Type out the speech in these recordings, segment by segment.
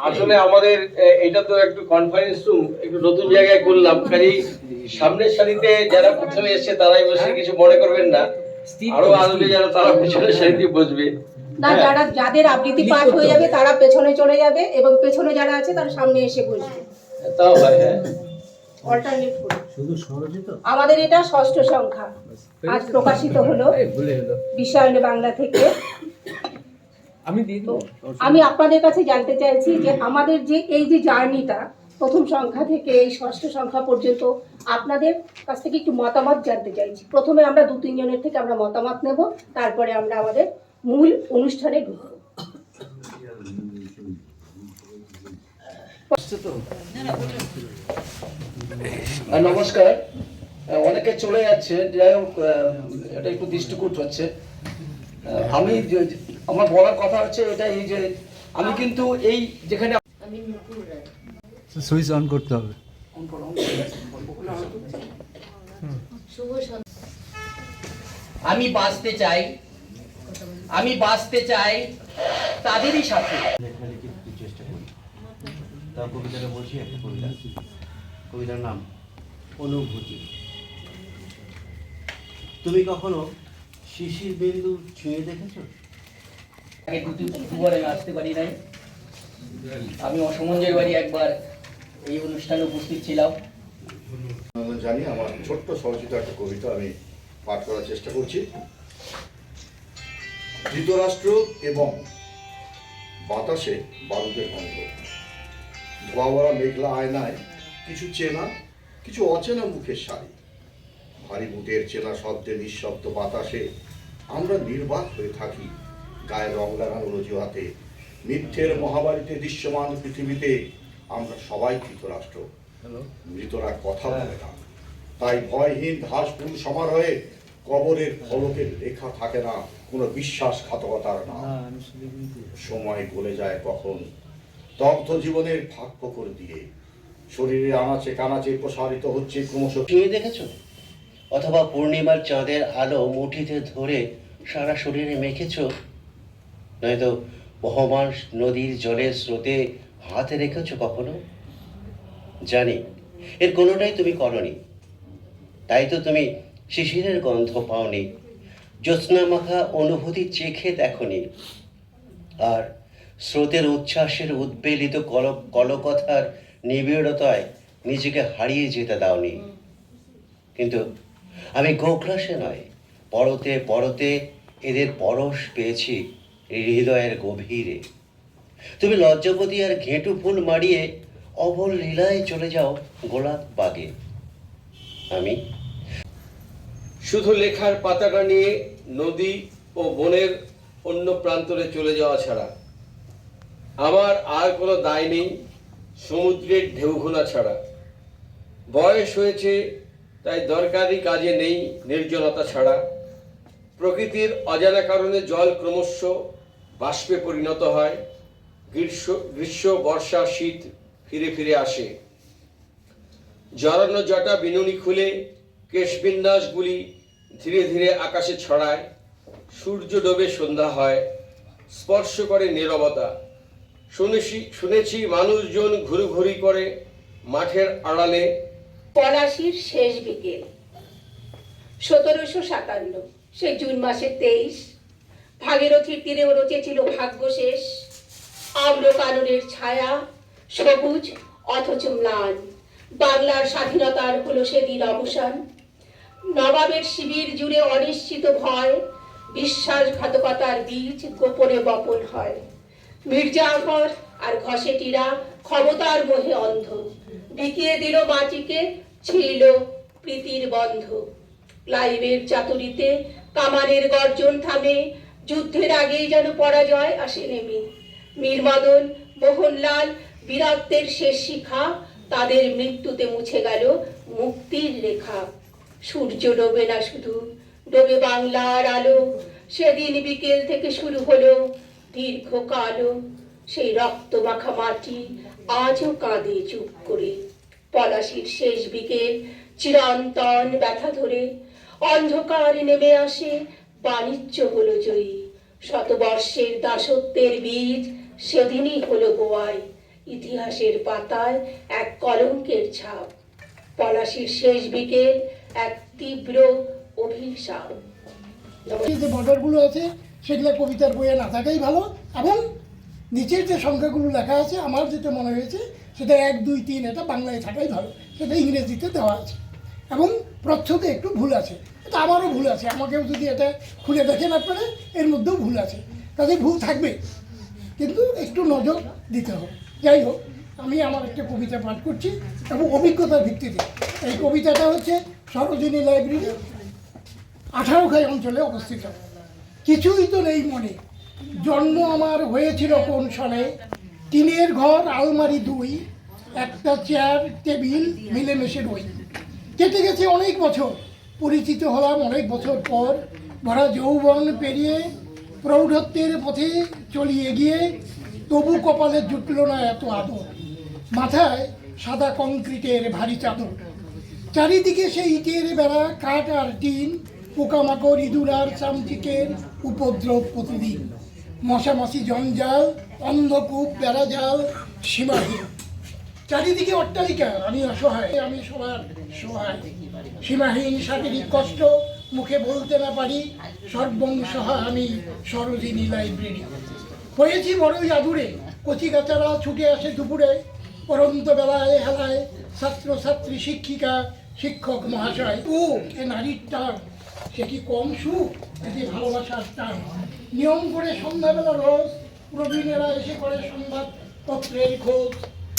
আসলে আমাদের এটা তো একটু কনফারেন্স রুম একটু নতুন জায়গায় করলাম কাজেই সামনের সারিতে যারা প্রথমে এসছে তারাই বসে কিছু মনে করবেন না। আরও আসবে যারা তারা পেছনের সারিতে বসবে। না হ্যাঁ। যারা যাদের আবৃত্তি পাঠ হয়ে যাবে তারা পেছনে চলে যাবে এবং পেছনে যারা আছে তারা সামনে এসে বসবে। তাও হয় হ্যাঁ। অল্টারনেট করে। শুধু আমাদের এটা ষষ্ঠ সংখ্যা। আজ প্রকাশিত হলো ভুলে বিশ্বায়ন বাংলা থেকে। আমি দিয়ে দেবো। আমি আপনাদের কাছে জানতে চাইছি যে আমাদের যে এই যে জার্নিটা প্রথম সংখ্যা থেকে এই ষষ্ঠ সংখ্যা পর্যন্ত আপনাদের কাছ থেকে একটু মতামত জানতে চাইছি। প্রথমে আমরা দু তিনজনের থেকে আমরা মতামত নেব তারপরে আমরা আমাদের মূল অনুষ্ঠানে ঢুকবো। নমস্কার। অনেকে চলে যাচ্ছে যাই হোক এটা একটু দৃষ্টিকূট হচ্ছে। আমি আমার বলার কথা হচ্ছে এটা এই যে আমি কিন্তু এই যেখানে সুইচ অন করতে হবে। আমি বাঁচতে চাই আমি বাঁচতে চাই তাদেরই সাথে। চেষ্টা করি তার কবিতাটা বলছি একটা কবিতা। কবিতার নাম অনুভূতি। তুমি কখনো শিশির বিন্দু ছুঁয়ে দেখেছ? আগে দুটি দুবার আমি আসতে পারি নাই। আমি অসমঞ্জের বাড়ি একবার এই অনুষ্ঠানে উপস্থিত ছিলাম। জানি আমার ছোট্ট স্বরচিত একটা কবিতা আমি পাঠ করার চেষ্টা করছি। ধৃতরাষ্ট্র এবং বাতাসে বারুদের গন্ধ। ধোয়া ভরা মেঘলা আয়নায় কিছু চেনা, কিছু অচেনা মুখের শাড়ি। ভারী বুটের চেনা শব্দে নিঃশব্দ বাতাসে আমরা নির্বাক হয়ে থাকি গায়ে রং লাগানোর অজুহাতে মিথ্যের মহাবাড়িতে দৃশ্যমান পৃথিবীতে আমরা সবাই ধৃতরাষ্ট্র। মৃতরা কথা বলে না। তাই ভয়হীন ঘাসফুল সমারোহে কবরের ফলকের লেখা থাকে না কোনো বিশ্বাসঘাতকতার নাম সময় গলে যায় কখন? দগ্ধ জীবনের ভাগ্য করে দিয়ে। শরীরে আনাচে কানাচে প্রসারিত হচ্ছে ক্রমশ ছুঁয়ে দেখেছ? অথবা পূর্ণিমার চাঁদের আলো মুঠিতে ধরে সারা শরীরে মেখেছো? নয়তো বহমান নদীর জলের স্রোতে হাতে রেখেছ কখনো? জানি। এর কোনোটাই তুমি করনি। তাই তো তুমি শিশিরের গন্ধ পাওনি। জ্যোৎস্না মাখা অনুভূতি চেখে দেখনি। আর স্রোতের উচ্ছ্বাসের উদ্বেলিত কল, কলকথার নিবিড়তায় নিজেকে হারিয়ে যেতে দাওনি। কিন্তু আমি গোগ্রাসে নয়, পরতে পরতে এদের পরশ পেয়েছি। হৃদয়ের গভীরে। তুমি লজ্জাপতি আর ঘেঁটু ফুল মারিয়ে অবল লীলায় চলে যাও গোলাপ বাগে। আমি শুধু লেখার পাতাটা নিয়ে নদী ও বনের অন্য প্রান্তরে চলে যাওয়া ছাড়া আমার আর কোনো দায় নেই সমুদ্রের ঢেউ ছাড়া। বয়স হয়েছে, তাই দরকারি কাজে নেই নির্জনতা ছাড়া। প্রকৃতির অজানা কারণে জল ক্রমশ বাষ্পে পরিণত হয়, গ্রীষ্ম গ্রীষ্ম, বর্ষা, শীত ফিরে ফিরে আসে। জড়ানো জটা বিনুনি খুলে কেশবিন্যাসগুলি ধীরে ধীরে আকাশে ছড়ায়। সূর্য ডোবে সন্ধ্যা হয়, স্পর্শ করে নীরবতা। শুনেছি শুনেছি মানুষজন ঘুরুঘুরি করে মাঠের আড়ালে। পলাশির শেষ বিকেল, সতেরোশো সাতান্ন, সে জুন মাসের তেইশ। ভাগীরথীর তীরেও রচেছিল ভাগ্য শেষ। আম্র কাননের ছায়া সবুজ অথচ ম্লান। বাংলার স্বাধীনতার হলো সেদিন অবসান। নবাবের শিবির জুড়ে অনিশ্চিত ভয়, বিশ্বাসঘাতকতার বীজ গোপনে বপন হয়। মির্জাফর আর ঘসেটিরা ক্ষমতার মোহে অন্ধ। বিকিয়ে দিল বাঁচিকে ছিল প্রীতির বন্ধ। ক্লাইভের চাতুরিতে কামানের গর্জন থামে যুদ্ধের আগেই যেন পরাজয় আসে নেমে। মীরমদন মোহনলাল বীরত্বের শেষ শিখা, তাদের মৃত্যুতে মুছে গেল মুক্তির রেখা। সূর্য ডোবে না শুধু, ডোবে বাংলার আলো। সেদিন বিকেল থেকে শুরু হলো দীর্ঘ কালো সেই রক্ত মাখা মাটি আজও কাঁদে চুপ করে। পলাশির শেষ বিকেল, চিরন্তন ব্যথা ধরে। অন্ধকার নেমে আসে বাণিজ্য হলো জয়ী। শতবর্ষের দাসত্বের বীজ সেদিনই হলো গোয়ায়। ইতিহাসের পাতায় এক কলঙ্কের ছাপ। পলাশির শেষ বিকেল এক তীব্র অভিশাপ। যে বর্ডারগুলো আছে, সেগুলো কবিতার বইয়ে না থাকাই ভালো। এবং নিচের যে সংখ্যাগুলো লেখা আছে, আমার যেটা মনে হয়েছে, সেটা এক, দুই, তিন, এটা বাংলায় থাকাই ভালো। সেটা ইংরেজিতে দেওয়া আছে। এবং প্রচ্ছদে একটু ভুল আছে। এটা আমারও ভুল আছে। আমাকেও যদি এটা খুলে দেখেন আপনারা, এর মধ্যেও ভুল আছে। কাজে ভুল থাকবে। কিন্তু একটু নজর দিতে হবে। যাই হোক, আমি আমার একটা কবিতা পাঠ করছি এবং অভিজ্ঞতার ভিত্তিতে। এই কবিতাটা হচ্ছে সরোজিনী লাইব্রেরি আঠারো খাই অঞ্চলে অবস্থিত। কিছুই তো নেই মনে। জন্ম আমার হয়েছিল কোন সনে? টিনের ঘর, আলমারি দুই, একটা চেয়ার টেবিল মিলেমিশে রই। কেটে গেছে অনেক বছর। পরিচিত হলাম অনেক বছর পর। ভরা যৌবন পেরিয়ে প্রৌঢ়ত্বের পথে চলি এগিয়ে, তবু কপালে জুটল না এত আদর। মাথায় সাদা কংক্রিটের ভারী চাদর। চারিদিকে সেই ইটের বেড়া, কাঠ আর টিন, পোকামাকড়, ইঁদুর আর চামচিকের উপদ্রব প্রতিদিন। মশামাছি জঞ্জাল, অন্ধকূপ বেড়া জাল সীমাহীন। চারিদিকে অট্টালিকা, আমি অসহায়, আমি সবার সহায়। সীমাহীন শারীরিক কষ্ট, মুখে বলতে না পারি সর্বংসহা আমি সরোজিনী লাইব্রেরি। হয়েছি বড়ই আদুরে, কচি গাছারা ছুটে আসে দুপুরে, পরন্ত বেলায় হেলায় ছাত্র ছাত্রী শিক্ষিকা, শিক্ষক মহাশয়। ও এ নারীর টান, সে কি কম সুখ এটি ভালোবাসার টান? নিয়ম করে সন্ধ্যাবেলা রোজ প্রবীণেরা এসে করে সংবাদ পত্রের খোঁজ।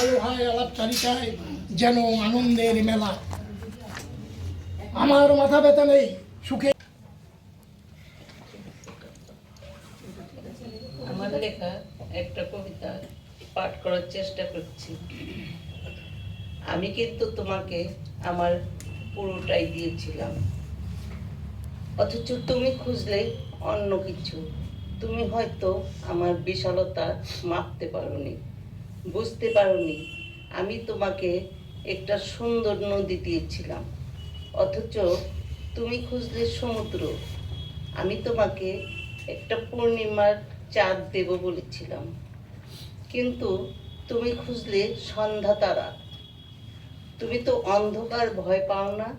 আলো হয় আলাপচারিতায় যেন আনন্দের মেলা। আমার মাথা ব্যথা নেই, সুখে আমার লেখা একটা কবিতা পাঠ করার চেষ্টা করছি। আমি কিন্তু তোমাকে আমার পুরোটাই দিয়েছিলাম। অথচ তুমি খুঁজলে অন্য কিছু। তুমি হয়তো আমার বিশালতা মাপতে পারোনি। বুঝতে পারোনি। আমি তোমাকে একটা সুন্দর নদী দিয়েছিলাম। অথচ তুমি খুঁজলে সমুদ্র। আমি তোমাকে একটা পূর্ণিমার চাঁদ দেব বলেছিলাম। কিন্তু তুমি খুঁজলে সন্ধ্যা তারা। তুমি তো অন্ধকার ভয় পাও না।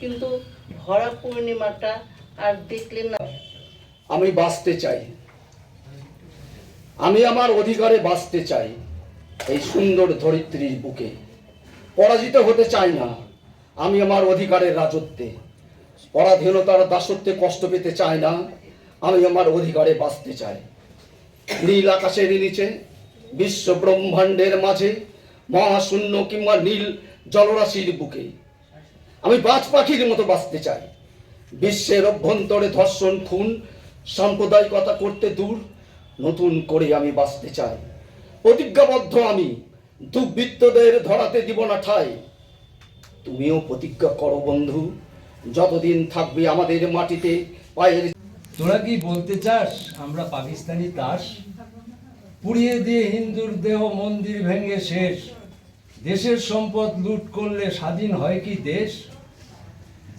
কিন্তু ভরা পূর্ণিমাটা আর দেখলে না। আমি বাঁচতে চাই। আমি আমার অধিকারে বাঁচতে চাই এই সুন্দর ধরিত্রীর বুকে। পরাজিত হতে চাই না। আমি আমার অধিকারের রাজত্বে। পরাধীনতার দাসত্বে কষ্ট পেতে চাই না। আমি আমার অধিকারে বাঁচতে চাই। নীল আকাশের নিচে বিশ্ব ব্রহ্মাণ্ডের মাঝে, মহাশূন্য কিংবা নীল জলরাশির বুকে। আমি বাজ পাখির মতো বাঁচতে চাই। বিশ্বের অভ্যন্তরে ধর্ষণ, খুন, সাম্প্রদায়িকতা করতে দূর নতুন করে আমি বাঁচতে চাই। প্রতিজ্ঞাবদ্ধ আমি, দুর্বৃত্তদের ধরাতে দিব না ঠাই। তুমিও প্রতিজ্ঞা করো বন্ধু, যতদিন থাকবে আমাদের মাটিতে পায়ের তোরা কি বলতে চাস, আমরা পাকিস্তানি দাস পুড়িয়ে দিয়ে হিন্দুর দেহ মন্দির ভেঙে শেষ। দেশের সম্পদ লুট করলে স্বাধীন হয় কি দেশ?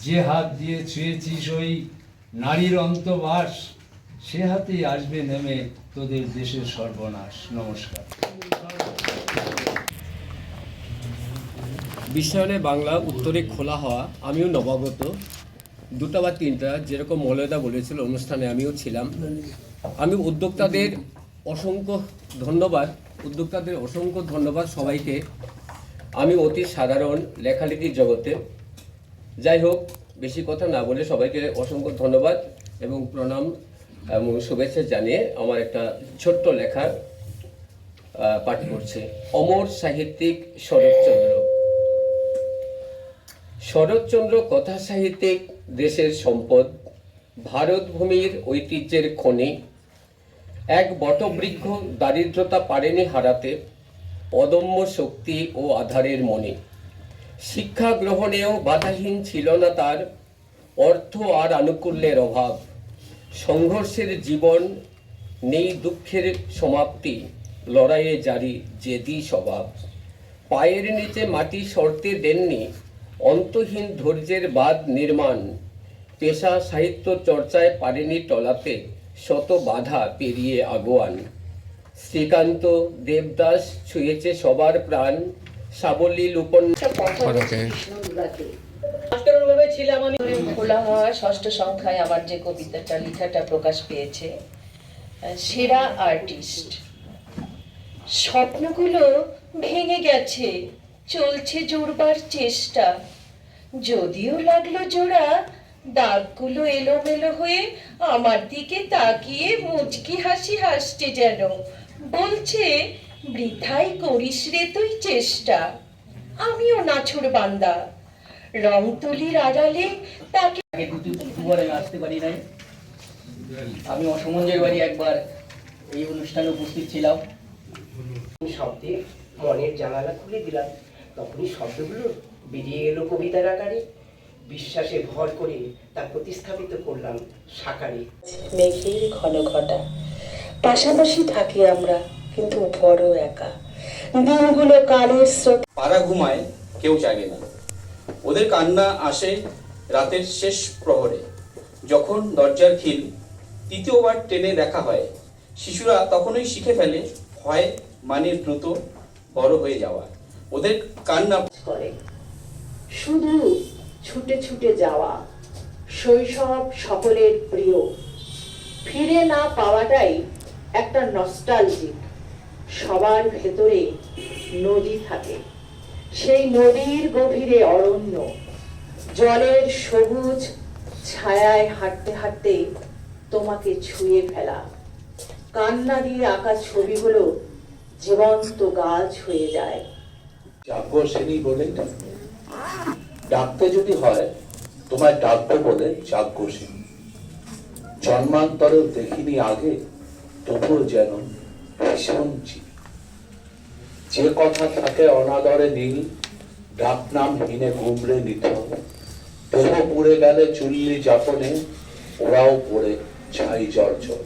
যে হাত দিয়ে ছুঁয়েছিস ওই নারীর অন্তবাস সে হাতেই আসবে নেমে তোদের দেশের সর্বনাশ। নমস্কার। বিশ্বায়নে বাংলা, উত্তরে খোলা হওয়া, আমিও নবাগত। দুটা বা তিনটা, যেরকম মলয়দা বলেছিল অনুষ্ঠানে আমিও ছিলাম। আমি উদ্যোক্তাদের অসংখ্য ধন্যবাদ, উদ্যোক্তাদের অসংখ্য ধন্যবাদ সবাইকে। আমি অতি সাধারণ লেখালেখির জগতে। যাই হোক, বেশি কথা না বলে সবাইকে অসংখ্য ধন্যবাদ এবং প্রণাম এবং শুভেচ্ছা জানিয়ে আমার একটা ছোট্ট লেখার পাঠ করছে অমর সাহিত্যিক শরৎচন্দ্র। শরৎচন্দ্র কথা সাহিত্যিক, দেশের সম্পদ ভারত ভূমির ঐতিহ্যের খনি। এক বটবৃক্ষ দারিদ্রতা পারেনি হারাতে, অদম্য শক্তি ও আধারের মনে শিক্ষা গ্রহণেও বাধাহীন ছিল না তার, অর্থ আর আনুকূল্যের অভাব। সংঘর্ষের জীবন নেই দুঃখের সমাপ্তি লড়াইয়ে জারি জেদি স্বভাব। পায়ের নিচে মাটি সরতে দেননি অন্তহীন ধৈর্যের বাদ নির্মাণ। পেশা সাহিত্য চর্চায় পারেনি টলাতে শত বাধা পেরিয়ে আগোয়ান। শ্রীকান্ত দেবদাস ছুঁয়েছে সবার প্রাণ সাবলীল উপন্যাস। বলছি কৃষ্ণচূড়াতে। খোলা হওয়া ষষ্ঠ সংখ্যায় আমার যে কবিতাটা, লেখাটা প্রকাশ পেয়েছে সেরা আর্টিস্ট স্বপ্নগুলো ভেঙে গেছে, চলছে জোড়বার চেষ্টা। যদিও লাগল জোড়া, দাগগুলো এলোমেলো হয়ে আমার দিকে তাকিয়ে মুচকি হাসি হাসছে যেন। বলছে, বৃথাই করিস রে তুই চেষ্টা। আমিও নাছুর বান্দা। রং তুলির আড়ালে তাকে আগে দুটি দুবার আমি আসতে পারি নাই। আমি অসমঞ্জের বাড়ি একবার এই অনুষ্ঠানে উপস্থিত ছিলাম। শব্দে মনের জানালা খুলে দিলাম। তখনই শব্দগুলো বেরিয়ে এলো কবিতার আকারে। বিশ্বাসে ভর করে তা প্রতিস্থাপিত করলাম সাকারে। মেঘের ঘন ঘটা। পাশাপাশি থাকি আমরা কিন্তু বড় একা। দিনগুলো কালের স্রোত। পাড়া ঘুমায় কেউ জাগে না। ওদের কান্না আসে রাতের শেষ প্রহরে। যখন দরজার খিল তৃতীয়বার টেনে দেখা হয়, শিশুরা তখনই শিখে ফেলে হয় মানে দ্রুত বড় হয়ে যাওয়া। ওদের কান্না করে। শুধু ছুটে ছুটে যাওয়া শৈশব সকলের প্রিয়। ফিরে না পাওয়াটাই একটা নস্টালজিক সবার ভেতরে নদী থাকে। সেই নদীর গভীরে অরণ্য। জলের সবুজ ছায়ায় হাঁটতে হাঁটতে তোমাকে ছুঁয়ে ফেলা। কান্না দিয়ে আঁকা ছবিগুলো জীবন্ত গাছ হয়ে যায়। শ্রেণি বলে? ডাকতে যদি হয়, তোমায় ডাকবো বলে শ্রেণি জন্মান্তরেও দেখিনি আগে, তবুও যেন ভীষণ চিনি যে কথা থাকে অনাদরে নীল, ডাক নাম হিনে গুমড়ে নিত দেহ পুড়ে গেলে চুল্লি যাপনে, ওরাও পড়ে ছাই জর্জর।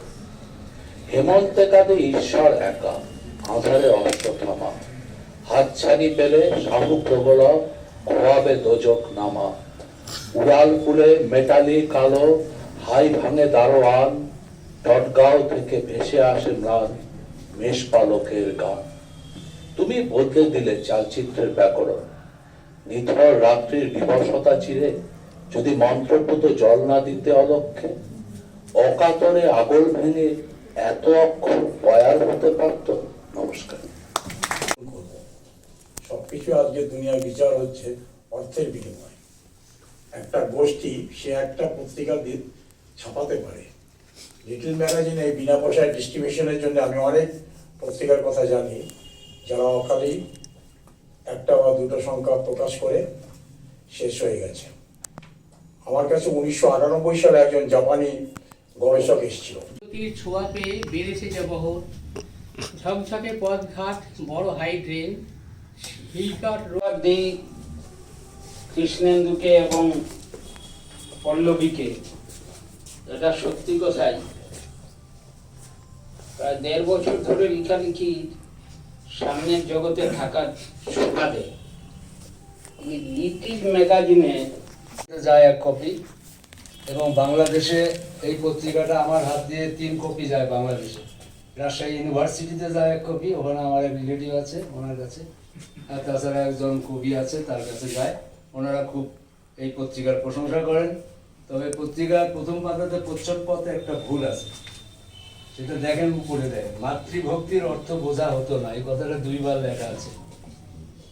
হেমন্তে কাঁদে ঈশ্বর একা, আধারে অস্ত্র থামা। হাতছানি পেলে শাহু প্রবল, খোয়াবে দোজক নামা। উড়াল ফুলে মেটালি কালো, হাই ভাঙে দারোয়ান। টটগাঁও থেকে ভেসে আসে ম্লান, মেষপালকের গান। তুমি বদলে দিলে চালচিত্রের ব্যাকরণ। নিথর রাত্রির বিবশতা চিরে যদি মন্ত্রপুত জল না দিতে অলক্ষে, অকাতরে আগল ভেঙে এত অক্ষর বয়ার হতে পারত? নমস্কার। সবকিছু আজকে দুনিয়ার বিচার হচ্ছে অর্থের বিনিময়। একটা গোষ্ঠী সে একটা পত্রিকা দি- ছাপাতে পারে। লিটল ম্যাগাজিনে বিনা পয়সায় ডিস্ট্রিবিউশনের জন্য আমি অনেক পত্রিকার কথা জানি। যারা অকালেই একটা বা দুটো সংখ্যা প্রকাশ করে শেষ হয়ে গেছে। আমার কাছে উনিশশো আটানব্বই সালে একজন জাপানি গবেষক এসেছিল। ছোঁয়া পেয়ে বেড়েছে যে বহর। ঝকঝকে পথঘাট বড় হাই ড্রেন হিলকাট রোড দিই কৃষ্ণেন্দুকে এবং পল্লবীকে। এটা সত্যি কথাই। প্রায় দেড় বছর ধরে লেখালেখি সামনের জগতে থাকার সুবাদে এই ম্যাগাজিনে যায় এক কপি এবং বাংলাদেশে এই পত্রিকাটা আমার হাত দিয়ে তিন কপি যায় বাংলাদেশে। রাজশাহী ইউনিভার্সিটিতে যায় এক কপি, ওখানে আমার এক রিলেটিভ আছে, ওনার কাছে। আর তাছাড়া একজন কবি আছে, তার কাছে যায়। ওনারা খুব এই পত্রিকার প্রশংসা করেন। তবে পত্রিকার প্রথম পাতাতে প্রচ্ছদ পথে একটা ভুল আছে। সেটা দেখেন উপরে দেখেন মাতৃভক্তির অর্থ বোঝা হতো না এই কথাটা দুইবার লেখা আছে।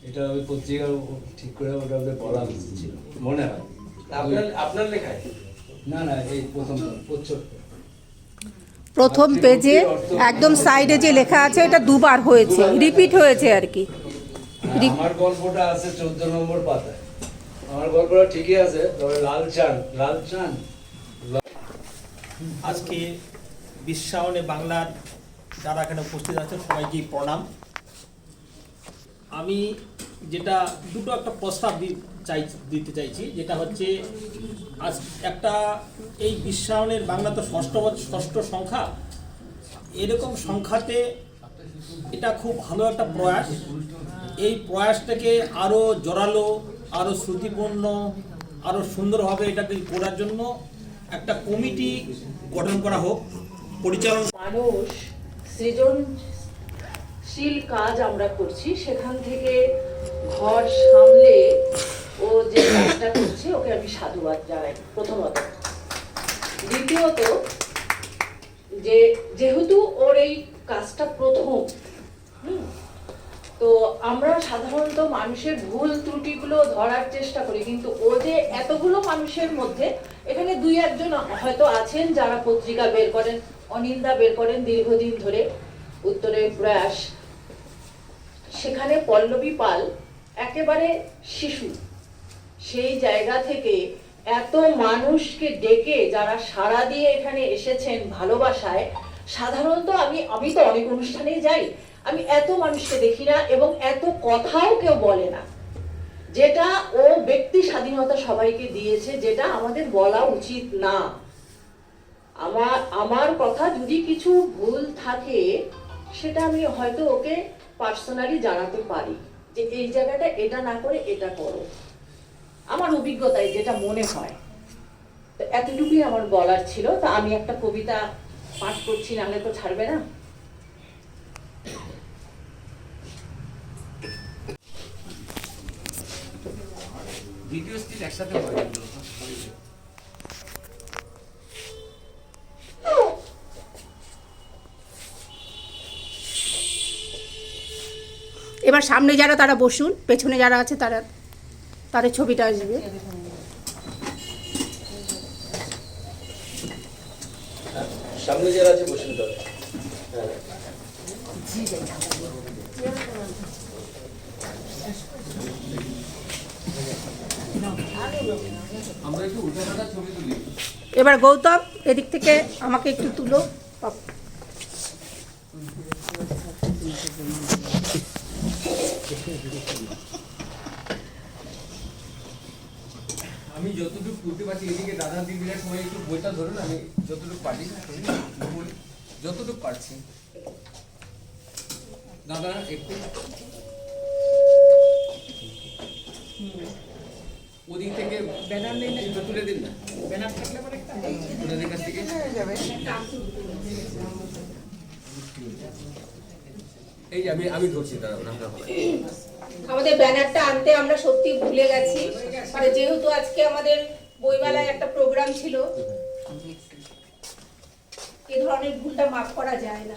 এটা ওই পত্রিকা ঠিক করে ওটা ওদের বলা উচিত ছিল মনে হয়। আপনার আপনার লেখায়? না না এই প্রথম প্রচ্ছদ। প্রথম পেজে একদম সাইডে যে লেখা আছে এটা দুবার হয়েছে রিপিট হয়েছে আর কি। আমার গল্পটা আছে চোদ্দ নম্বর পাতায়। আমার গল্পটা ঠিকই আছে তবে লাল চান লাল চান আজকে বিশ্বায়নে বাংলার যারা এখানে উপস্থিত আছেন, সবাইকেই প্রণাম। আমি যেটা, দুটো একটা প্রস্তাব চাই, দিতে চাইছি, যেটা হচ্ছে, আজ একটা, এই বিশ্বায়নের বাংলা তো ষষ্ঠ ষষ্ঠ সংখ্যা। এরকম সংখ্যাতে এটা খুব ভালো একটা প্রয়াস। এই প্রয়াসটাকে আরও জোরালো আরও শ্রুতিপূর্ণ আরও সুন্দরভাবে এটাকে করার জন্য একটা কমিটি গঠন করা হোক। পরিচালনা মানুষ সৃজন সৃষ্টিশীল কাজ আমরা করছি। সেখান থেকে ঘর সামলে ও যে কাজটা করছে, ওকে আমি সাধুবাদ জানাই প্রথমত। দ্বিতীয়ত, যে যেহেতু ওর এই কাজটা প্রথম তো আমরা সাধারণত মানুষের ভুল ত্রুটিগুলো ধরার চেষ্টা করি, কিন্তু ও যে এতগুলো মানুষের মধ্যে, এখানে দুই একজন হয়তো আছেন যারা পত্রিকা বের করেন অনিন্দা বের করেন দীর্ঘদিন ধরে উত্তরের প্রয়াস। সেখানে পল্লবী পাল একেবারে শিশু। সেই জায়গা থেকে এত মানুষকে ডেকে যারা সাড়া দিয়ে এখানে এসেছেন ভালোবাসায়, সাধারণত আমি আমি তো অনেক অনুষ্ঠানেই যাই। আমি এত মানুষকে দেখি না এবং এত কথাও কেউ বলে না। যেটা ও ব্যক্তি স্বাধীনতা সবাইকে দিয়েছে, যেটা আমাদের বলা উচিত না। আমার আমার কথা যদি কিছু ভুল থাকে, সেটা আমি হয়তো ওকে পার্সোনালি জানাতে পারি যে এই জায়গাটা এটা না করে এটা করো। আমার অভিজ্ঞতায় যেটা মনে হয়, তো এতটুকুই আমার বলার ছিল। তা আমি একটা কবিতা পাঠ করছি, নাহলে তো ছাড়বে না। দ্বিতীয় স্টিল একসাথে হয়। এবার সামনে যারা তারা বসুন পেছনে যারা আছে তারা তাদের ছবিটা আসবে। সামনে যারা আছে বসুন তাহলে। আমরা একটু উল্টো পাল্টা ছবি তুলি। এবার গৌতম এদিক থেকে আমাকে একটু তুলো আমি যতটুকু তুলতে পারছি, এদিকে দাদা দিদির সময় একটু বইটা ধরুন, আমি যতটুকু পারি যতটুকু পারছি। দাদা, একটু। ওদিক থেকে ব্যানার নেই না একটু তুলে দিন না। ব্যানার থাকলে পরে ওনাদের কাছ থেকে। এই যে, আমি আমি ধরছি দাদা বলে। আমাদের ব্যানারটা আনতে আমরা সত্যি ভুলে গেছি। মানে যেহেতু আজকে আমাদের বইমেলায় একটা প্রোগ্রাম ছিল, এ ধরনের ভুলটা মাফ করা যায় না।